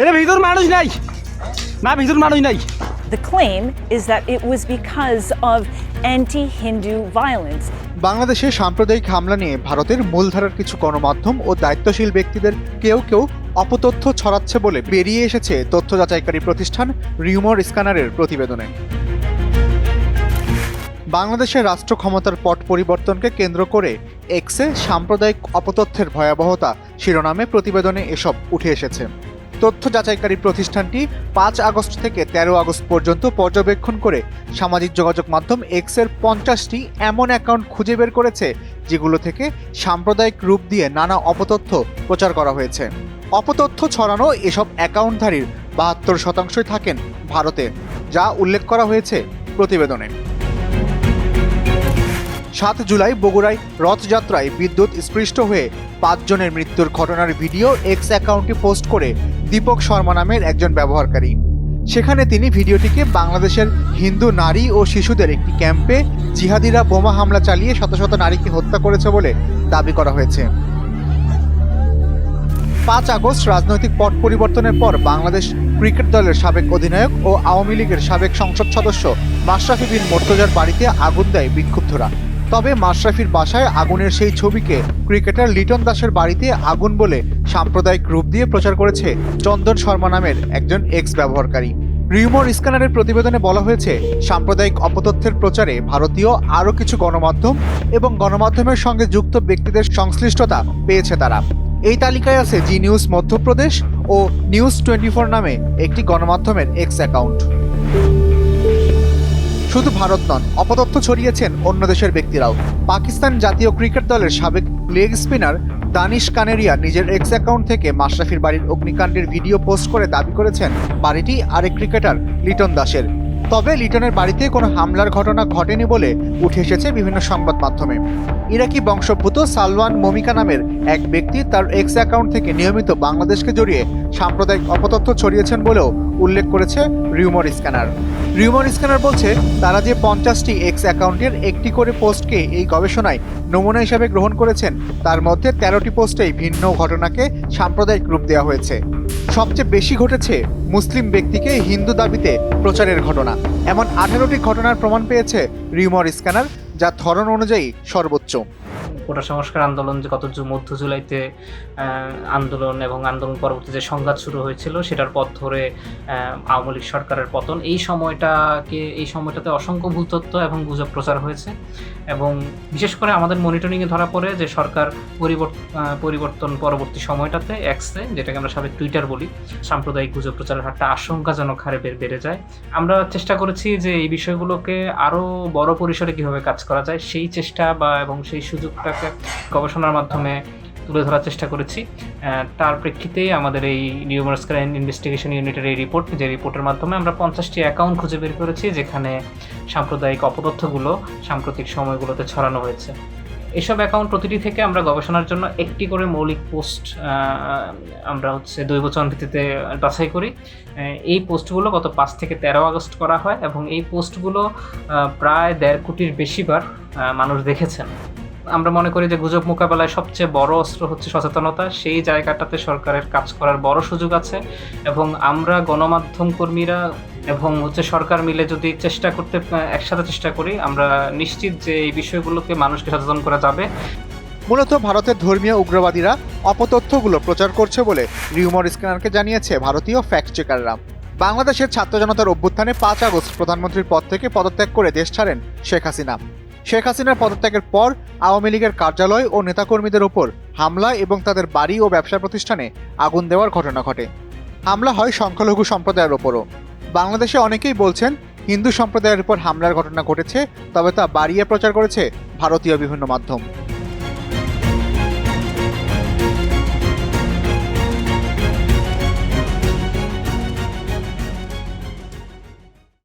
এটা ভিতর মানুষ নাই। না ভিতর মানুষ নাই। The claim is that it was because of anti Hindu violence. বাংলাদেশে সাম্প্রদায়িক হামলা নিয়ে ভারতের মূলধারার কিছু গণমাধ্যম ও দায়িত্বশীল ব্যক্তিদের কেউ কেউ অপতথ্য ছড়াচ্ছে বলে বেরিয়ে এসেছে তথ্য যাচাইকারী প্রতিষ্ঠান রিউমর স্ক্যানারের প্রতিবেদনে। বাংলাদেশের রাষ্ট্র ক্ষমতার পট পরিবর্তনকে কেন্দ্র করে এক্সে সাম্প্রদায়িক অপতথ্যের ভয়াবহতা শিরোনামে প্রতিবেদনে এসব উঠে এসেছে। তথ্য যাচাইকারী প্রতিষ্ঠানটি পাঁচ আগস্ট থেকে তেরো আগস্ট পর্যন্ত পর্যবেক্ষণ করে সামাজিক যোগাযোগ মাধ্যম এক্সের পঞ্চাশটি এমন অ্যাকাউন্ট খুঁজে বের করেছে যেগুলো থেকে সাম্প্রদায়িক রূপ দিয়ে নানা অপতথ্য প্রচার করা হয়েছে। অপতথ্য ছড়ানো এসব অ্যাকাউন্টধারীর বাহাত্তর শতাংশই থাকেন ভারতে, যা উল্লেখ করা হয়েছে প্রতিবেদনে। সাত জুলাই বগুড়ায় রথযাত্রায় বিদ্যুৎ স্পৃষ্ট হয়ে পাঁচজনের মৃত্যুর ঘটনার ভিডিও এক্স অ্যাকাউন্টে পোস্ট করে দীপক শর্মা নামের একজন ব্যবহারকারী। সেখানে তিনি ভিডিওটিকে বাংলাদেশের হিন্দু নারী ও শিশুদের একটি ক্যাম্পে জিহাদিরা বোমা হামলা চালিয়ে শত শত নারীকে হত্যা করেছে বলে দাবি করা হয়েছে। পাঁচ আগস্ট রাজনৈতিক পট পরিবর্তনের পর বাংলাদেশ ক্রিকেট দলের সাবেক অধিনায়ক ও আওয়ামী লীগের সাবেক সংসদ সদস্য মাশরাফি বিন মোর্তজার বাড়িতে আগুন দেয় বিক্ষুব্ধরা। তবে মাশরাফির বাসায় আগুনের সেই ছবিকে ক্রিকেটার লিটন দাসের বাড়িতে আগুন বলে সাম্প্রদায়িক রূপ দিয়ে প্রচার করেছে চন্দন শর্মা নামের একজন এক্স ব্যবহারকারী রিউমর স্ক্যানারের প্রতিবেদনে বলা হয়েছে, সাম্প্রদায়িক অপতথ্যের প্রচারে ভারতীয় আরও কিছু গণমাধ্যম এবং গণমাধ্যমের সঙ্গে যুক্ত ব্যক্তিদের সংশ্লিষ্টতা পেয়েছে তারা। এই তালিকায় আছে জি নিউজ মধ্যপ্রদেশ ও নিউজ টোয়েন্টি নামে একটি গণমাধ্যমের এক্স অ্যাকাউন্ট। শুধু ভারত নন অপতথ্য ছড়িয়েছেন অন্য দেশের ব্যক্তিরাও। পাকিস্তান জাতীয় ক্রিকেট দলের সাবেক লেগ স্পিনার দানিশ কানেরিয়া নিজের এক্স অ্যাকাউন্ট থেকে মাশরাফির বাড়ির অগ্নিকাণ্ডের ভিডিও পোস্ট করে দাবি করেছেন, বাড়িটি আরেক ক্রিকেটার লিটন দাসের। তবে লিটনের বাড়িতে কোনো হামলার ঘটনা ঘটেনি বলে উঠে এসেছে বিভিন্ন সংবাদ মাধ্যমে। ইরাকি বংশোদ্ভূত সালওয়ান মমিকা নামের এক ব্যক্তি তার এক্স অ্যাকাউন্ট থেকে নিয়মিত বাংলাদেশকে জড়িয়ে সাম্প্রদায়িক অপতথ্য ছড়িয়েছেন বলেও উল্লেখ করেছে রিউমর স্ক্যানার। রিউমর স্ক্যানার বলছে, তারা যে পঞ্চাশটি এক্স অ্যাকাউন্টের একটি করে পোস্টকে এই গবেষণায় নমুনা হিসাবে গ্রহণ করেছেন, তার মধ্যে তেরোটি পোস্টেই ভিন্ন ঘটনাকে সাম্প্রদায়িক রূপ দেওয়া হয়েছে। সবচেয়ে বেশি ঘটেছে মুসলিম ব্যক্তিকে হিন্দু দাবিতে প্রচারের ঘটনা। এমন আঠারোটি ঘটনার প্রমাণ পেয়েছে রিউমর স্ক্যানার যা ধরন অনুযায়ী সর্বোচ্চ। কোটা সংস্কার আন্দোলন যে গত মধ্য জুলাইতে আন্দোলন এবং আন্দোলন পরবর্তী যে সংঘাত শুরু হয়েছিল, সেটার পথ ধরে আওয়ামী লীগ সরকারের পতন। এই সময়টাকে, এই সময়টাতে অসংখ্য ভূ তথ্য এবং গুজব প্রচার হয়েছে। এবং বিশেষ করে আমাদের মনিটরিংয়ে ধরা পড়ে যে সরকার পরিবর্তন পরবর্তী সময়টাতে এক্সে, যেটাকে আমরা সাবেক টুইটার বলি, সাম্প্রদায়িক গুজব প্রচারের হারটা আশঙ্কাজনক হারে বেড়ে যায়। আমরা চেষ্টা করেছি যে এই বিষয়গুলোকে আরও বড় পরিসরে কীভাবে কাজ করা যায়, সেই চেষ্টা বা, এবং সেই সুযোগটাকে গবেষণার মাধ্যমে তুলে ধরার চেষ্টা করেছি। তার প্রেক্ষিতে আমাদের এই নিউমার্স ক্রাইম ইনভেস্টিগেশন ইউনিটের এই রিপোর্ট, যে রিপোর্টের মাধ্যমে আমরা পঞ্চাশটি অ্যাকাউন্ট খুঁজে বের করেছি, যেখানে সাম্প্রদায়িক অপতথ্যগুলো সাম্প্রতিক সময়গুলোতে ছড়ানো হয়েছে। এসব অ্যাকাউন্ট প্রতিটি থেকে আমরা গবেষণার জন্য একটি করে মৌলিক পোস্ট আমরা হচ্ছে দৈবচন ভিত্তিতে বাছাই করি। এই পোস্টগুলো গত পাঁচ থেকে তেরো আগস্ট করা হয় এবং এই পোস্টগুলো প্রায় দেড় কোটির বেশিবার মানুষ দেখেছেন। আমরা মনে করি যে গুজব মোকাবেলায় সবচেয়ে বড় অস্ত্র হচ্ছে সচেতনতা। সেই জায়গাটাতে সরকারের কাজ করার বড় সুযোগ আছে এবং আমরা গণমাধ্যম কর্মীরা এবং হচ্ছে সরকার মিলে যদি চেষ্টা করতে, একসাথে চেষ্টা করি, আমরা নিশ্চিত যে এই বিষয়গুলোকে মানুষকে সচেতন করা যাবে। মূলত ভারতের ধর্মীয় উগ্রবাদীরা অপতথ্যগুলো প্রচার করছে বলে রিউমর স্ক্যানারকে জানিয়েছে ভারতীয় ফ্যাক্ট চেকাররা। বাংলাদেশের ছাত্র জনতার অভ্যুত্থানে পাঁচ আগস্ট প্রধানমন্ত্রীর পদ থেকে পদত্যাগ করে দেশ ছাড়েন শেখ হাসিনা। শেখ হাসিনার পদত্যাগের পর আওয়ামী লীগের কার্যালয় ও নেতাকর্মীদের ওপর হামলা এবং তাদের বাড়ি ও ব্যবসা প্রতিষ্ঠানে আগুন দেওয়ার ঘটনা ঘটে। হামলা হয় সংখ্যালঘু সম্প্রদায়ের ওপরও বাংলাদেশে অনেকেই বলছেন, হিন্দু সম্প্রদায়ের উপর হামলার ঘটনা ঘটেছে, তবে তা বাড়িয়ে প্রচার করেছে ভারতীয় বিভিন্ন মাধ্যম।